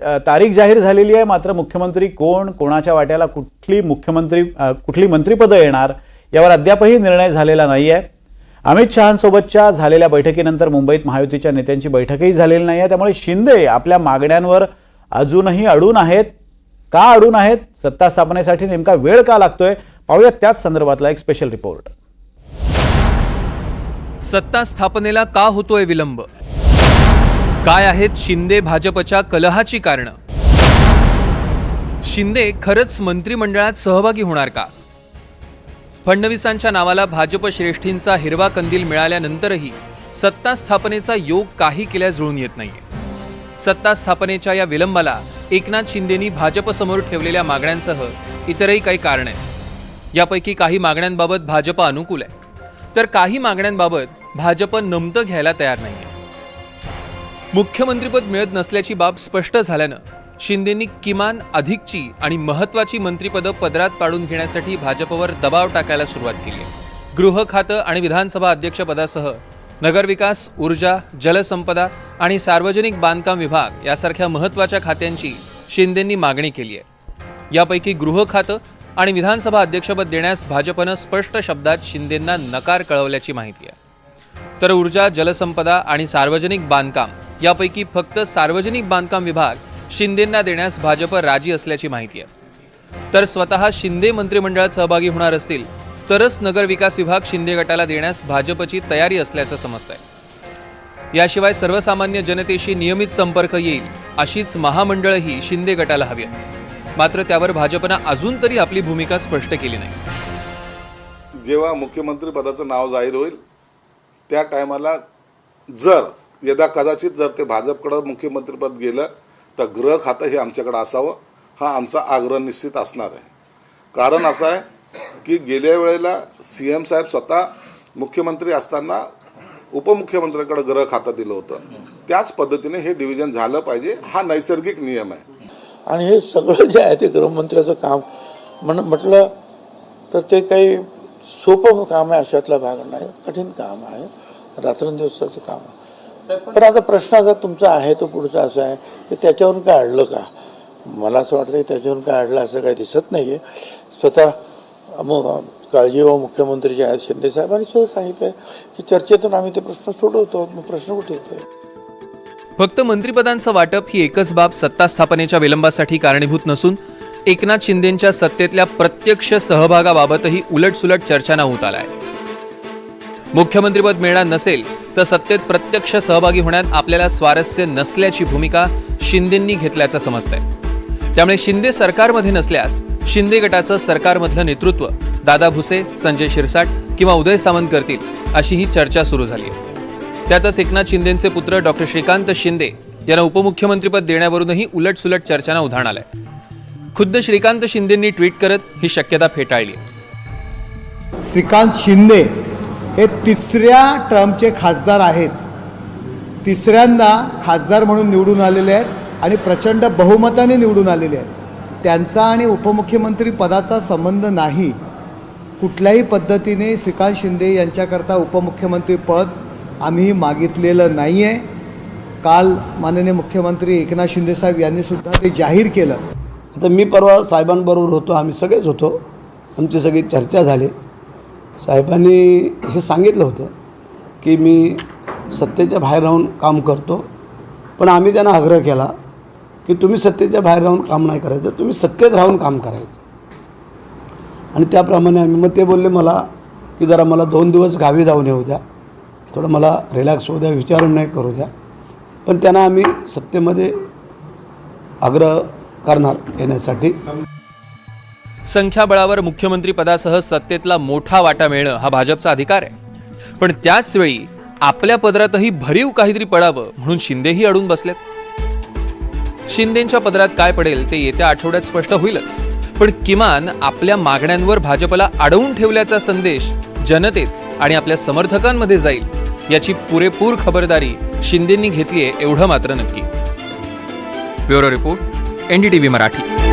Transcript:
तारीख जाहीर झालेली आहे. मात्र मुख्यमंत्री कोण कोणाच्या वाट्याला कुठली मुख्यमंत्री कुठली मंत्रिपदं येणार यावर अद्यापही निर्णय झालेला नाही आहे अमित शहांसोबतच्या झालेल्या बैठकीनंतर मुंबईत महायुतीच्या नेत्यांची बैठकही झालेली नाही आहे त्यामुळे शिंदे आपल्या मागण्यांवर अजूनही अडून आहेत. का अडून आहेत? सत्ता स्थापनेसाठी नेमका वेळ का लागतोय? पाहूयात त्याच संदर्भातला एक स्पेशल रिपोर्ट सत्ता स्थापनेला का होतोय विलंब? काय आहेत शिंदे भाजपच्या कलहाची कारणं? शिंदे खरंच मंत्रिमंडळात सहभागी होणार का? फडणवीसांच्या नावाला भाजप श्रेष्ठींचा हिरवा कंदील मिळाल्यानंतरही सत्ता स्थापनेचा योग काही केल्या जुळून येत नाहीये. सत्ता स्थापनेच्या या विलंबाला एकनाथ शिंदेनी भाजपसमोर ठेवलेल्या मागण्यांसह इतरही काही कारण आहेत. यापैकी काही मागण्यांबाबत भाजप अनुकूल आहे. तर काही मागण्यांबाबत भाजप नमतं घ्यायला तयार नाहीये. मुख्यमंत्रीपद मिळत नसल्याची बाब स्पष्ट झाल्यानं शिंदेंनी किमान अधिकची आणि महत्वाची मंत्रिपदं पदरात पाडून घेण्यासाठी भाजपवर दबाव टाकायला सुरुवात केली आहे. गृह खातं आणि विधानसभा अध्यक्षपदासह नगरविकास ऊर्जा जलसंपदा आणि सार्वजनिक बांधकाम विभाग यासारख्या महत्त्वाच्या खात्यांची शिंदेंनी मागणी केली आहे. यापैकी गृह खातं आणि विधानसभा अध्यक्षपद देण्यास भाजपनं स्पष्ट शब्दात शिंदेंना नकार कळवल्याची माहिती आहे. तर ऊर्जा जलसंपदा आणि सार्वजनिक बांधकाम यापैकी फक्त सार्वजनिक बांधकाम विभाग शिंदेंना देण्यास भाजप राजी असल्याची माहिती आहे. तर स्वतः शिंदे मंत्रिमंडळात सहभागी होणार असतील तरच नगरविकास विभाग शिंदे गटाला देण्यास भाजपची तयारी असल्याचं समजतंय. याशिवाय सर्वसामान्य जनतेशी नियमित संपर्क येईल अशीच महामंडळही शिंदे गटाला हवी आहेत मात्र त्यावर भाजपनं अजून तरी आपली भूमिका स्पष्ट केली नाही. जेव्हा मुख्यमंत्री पदाचं नाव जाहीर होईल त्या टायमाला जर यदा कदाचित जर ते भाजपकडं मुख्यमंत्रीपद गेलं तर गृह खातं हे आमच्याकडं असावं हा आमचा आग्रह निश्चित असणार आहे. कारण असं आहे की गेल्या वेळेला सी एम साहेब स्वतः मुख्यमंत्री असताना उपमुख्यमंत्र्यांकडे गृह खातं दिलं होतं. त्याच पद्धतीने हे डिव्हिजन झालं पाहिजे हा नैसर्गिक नियम आहे. आणि हे सगळं जे आहे ते गृहमंत्र्याचं काम म्हण म्हटलं तर ते काही सोपं काम आहे अशातला भाग नाही कठीण काम आहे रात्रंदिवसाचं काम आहे. पण आता प्रश्न आता तुमचा आहे तो पुढचा असा आहे की त्याच्यावरून काय अडलं का? मला असं वाटतं की त्याच्यावरून काय अडलं असं काही दिसत नाही आहे स्वतः मग काळजीवाहू मुख्यमंत्री जे आहेत शिंदे साहेबांनी सुद्धा सांगितलं की चर्चेतून आम्ही ते प्रश्न सोडवतो. मग प्रश्न कुठे येते फक्त मंत्रिपदांचं वाटप ही एकच बाब सत्ता स्थापनेच्या विलंबासाठी कारणीभूत नसून एकनाथ शिंदेंच्या सत्तेतल्या प्रत्यक्ष सहभागाबाबतही उलटसुलट चर्चांना होत आलाय. मुख्यमंत्रीपद मिळणार नसेल तर सत्तेत प्रत्यक्ष सहभागी होण्यात आपल्याला स्वारस्य नसल्याची भूमिका शिंदेंनी घेतल्याचं समजतंय. त्यामुळे शिंदे सरकारमध्ये नसल्यास शिंदे गटाचं सरकारमधलं नेतृत्व दादा भुसे संजय शिरसाट किंवा उदय सामंत करतील अशी ही चर्चा सुरू झाली आहे. त्यातच एकनाथ शिंदेचे पुत्र डॉक्टर श्रीकांत शिंदे यांना उपमुख्यमंत्रीपद देण्यावरूनही उलटसुलट चर्चांना उधाण आलंय. खुद्द श्रीकांत शिंदेंनी ट्विट करत ही शक्यता फेटाळली श्रीकांत शिंदे हे तिसऱ्या टर्मचे खासदार आहेत. तिसऱ्यांदा खासदार म्हणून निवडून आलेले आहेत आणि प्रचंड बहुमताने निवडून आलेले आहेत. त्यांचा आणि उपमुख्यमंत्री पदाचा संबंध नाही. कुठल्याही पद्धतीने श्रीकांत शिंदे यांच्याकरता उपमुख्यमंत्री पद आम्ही मागितलेलं नाही आहे काल माननीय मुख्यमंत्री एकनाथ शिंदेसाहेब यांनीसुद्धा ते जाहीर केलं. आता मी परवा साहेबांबरोबर होतो आम्ही सगळेच होतो. आमची सगळी चर्चा झाली. साहेबांनी हे सांगितलं होतं की मी सत्तेच्या बाहेर राहून काम करतो पण आम्ही त्यांना आग्रह केला की तुम्ही सत्तेच्या बाहेर राहून काम नाही करायचं तुम्ही सत्तेत राहून काम करायचं. आणि त्याप्रमाणे आम्ही मग ते बोलले मला की जरा मला दोन दिवस गावी जाऊन येऊ द्या थोडं मला रिलॅक्स होऊ द्या विचारून नाही करू द्या. पण त्यांना आम्ही सत्तेमध्ये आग्रह करणार येण्यासाठी. संख्याबळावर मुख्यमंत्रीपदासह सत्तेतला मोठा वाटा मिळणं हा भाजपचा अधिकार आहे. पण त्याच वेळी आपल्या पदरातही भरीव काहीतरी पडावं म्हणून शिंदेही अडून बसलेत. शिंदेच्या पदरात काय पडेल ते येत्या आठवड्यात स्पष्ट होईलच. पण किमान आपल्या मागण्यांवर भाजपला अडवून ठेवल्याचा संदेश जनतेत आणि आपल्या समर्थकांमध्ये जाईल याची पुरेपूर खबरदारी शिंदेंनी घेतली आहे एवढं मात्र नक्की. Bureau report NDTV Marathi.